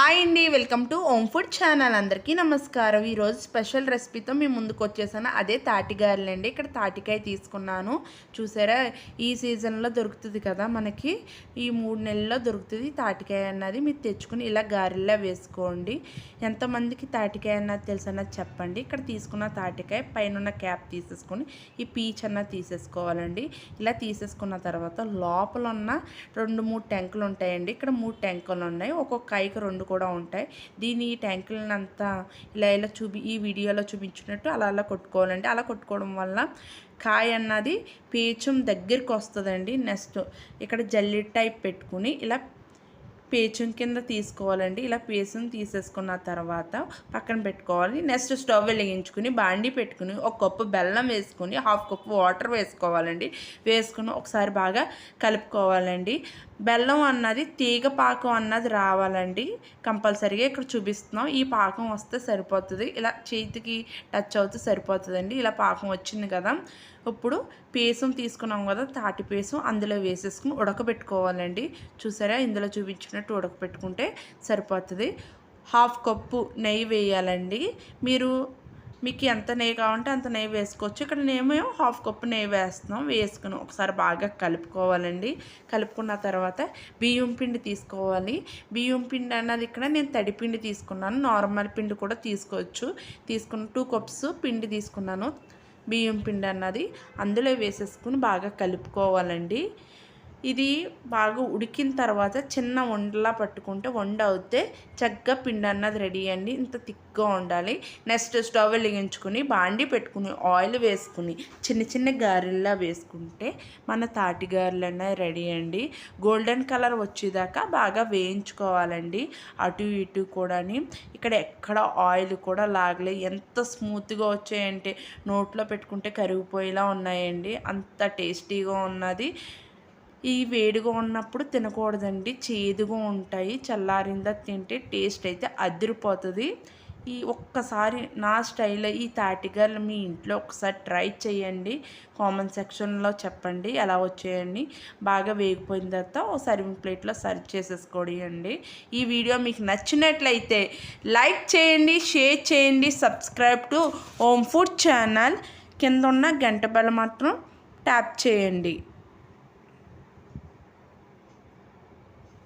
Hi అండి welcome to home food channel అందరికీ నమస్కారం. ఈరోజు స్పెషల్ రెసిపీతో మేము ముందుకు వచ్చేసాను. అదే తాటికాయలు అండి ఇక్కడ తాటికాయ తీసుకున్నాను. చూసారా ఈ సీజన్లో దొరుకుతుంది కదా మనకి. ఈ మూడు నెలల్లో దొరుకుతుంది తాటికాయ అన్నది. మీరు తెచ్చుకుని ఇలా గారెల్లా వేసుకోండి. ఎంతమందికి తాటికాయ అన్నది తెలుసు అన్నది చెప్పండి. ఇక్కడ తీసుకున్న తాటికాయ పైన క్యాప్ తీసేసుకొని ఈ పీచ్ అన్నది తీసేసుకోవాలండి. ఇలా తీసేసుకున్న తర్వాత లోపల ఉన్న రెండు మూడు టెంకులు ఉంటాయండి ఇక్కడ మూడు టెంకులు ఉన్నాయి ఒక్కొక్క కాయకు రెండు కూడా ఉంటాయి. దీని ఈ ట్యాంకులను అంతా ఇలా ఇలా చూపి ఈ వీడియోలో చూపించినట్టు అలా అలా కొట్టుకోవాలండి. అలా కొట్టుకోవడం వల్ల కాయ అన్నది పీచం దగ్గరికి వస్తుందండి నెక్స్ట్. ఇక్కడ జల్లి టైప్ పెట్టుకుని ఇలా పేచం కింద తీసుకోవాలండి. ఇలా పేసం తీసేసుకున్న తర్వాత పక్కన పెట్టుకోవాలి. నెక్స్ట్ స్టవ్ వెలిగించుకుని బాండి పెట్టుకుని ఒక కప్పు బెల్లం వేసుకుని హాఫ్ కప్పు వాటర్ వేసుకోవాలండి. వేసుకుని ఒకసారి బాగా కలుపుకోవాలండి. బెల్లం అన్నది తీగ పాకం అన్నది రావాలండి. కంపల్సరీగా ఇక్కడ చూపిస్తున్నాం. ఈ పాకం వస్తే సరిపోతుంది. ఇలా చేతికి టచ్ అవుతే సరిపోతుందండి. ఇలా పాకం వచ్చింది కదా. ఇప్పుడు పేసం తీసుకున్నాం కదా తాటి పేసం అందులో వేసేసుకుని ఉడకబెట్టుకోవాలండి. చూసారా? ఇందులో చూపించినట్టు ఉడకబెట్టుకుంటే సరిపోతుంది. హాఫ్ కప్పు నెయ్యి వేయాలండి. మీరు మీకు ఎంత నెయ్యి కావాలంటే అంత నెయ్యి వేసుకోవచ్చు. ఇక్కడ నేమో హాఫ్ కప్పు నెయ్యి వేస్తున్నాం వేసుకుని ఒకసారి బాగా కలుపుకోవాలండి. కలుపుకున్న తర్వాత బియ్యం పిండి తీసుకోవాలి. బియ్యం పిండి అన్నది ఇక్కడ నేను తడి పిండి తీసుకున్నాను. నార్మల్ పిండి కూడా తీసుకోవచ్చు. తీసుకున్న టూ కప్స్ పిండి తీసుకున్నాను. బియ్యం పిండి అన్నది అందులో వేసేసుకుని బాగా కలుపుకోవాలండి. ఇది బాగా ఉడికిన తర్వాత చిన్న వండలా పట్టుకుంటే వండ అవుతే చక్కగా పిండి అన్నది రెడీ అండి. ఇంత థిక్గా ఉండాలి. నెక్స్ట్ స్టవ్ వెలిగించుకుని బాండి పెట్టుకుని ఆయిల్ వేసుకుని చిన్న చిన్న గారెల్లా వేసుకుంటే మన తాటి గారెలన్న రెడీ అండి. గోల్డెన్ కలర్ వచ్చేదాకా బాగా వేయించుకోవాలండి. అటు ఇటు కూడాని ఇక్కడ ఎక్కడ ఆయిల్ కూడా లాగలే. ఎంత స్మూత్గా వచ్చాయంటే నోట్లో పెట్టుకుంటే కరిగిపోయేలా ఉన్నాయండి. అంత టేస్టీగా ఉన్నది. ఈ వేడిగా ఉన్నప్పుడు తినకూడదండి. చేదుగా ఉంటాయి. చల్లారిందా తింటే టేస్ట్ అయితే అదిరిపోతుంది. ఈ ఒక్కసారి నా స్టైల్లో ఈ తాటిగారు మీ ఇంట్లో ఒకసారి ట్రై చేయండి. కామెంట్ సెక్షన్లో చెప్పండి. ఎలా వచ్చేయండి బాగా వేగిపోయిన తర్వాత ఓ సర్వింగ్ ప్లేట్లో సర్వ్ చేసేసుకోండి ఈ వీడియో మీకు నచ్చినట్లయితే లైక్ చేయండి షేర్ చేయండి subscribe to home food channel. కింద ఉన్న గంట బెల్ల మాత్రం ట్యాప్ చేయండి.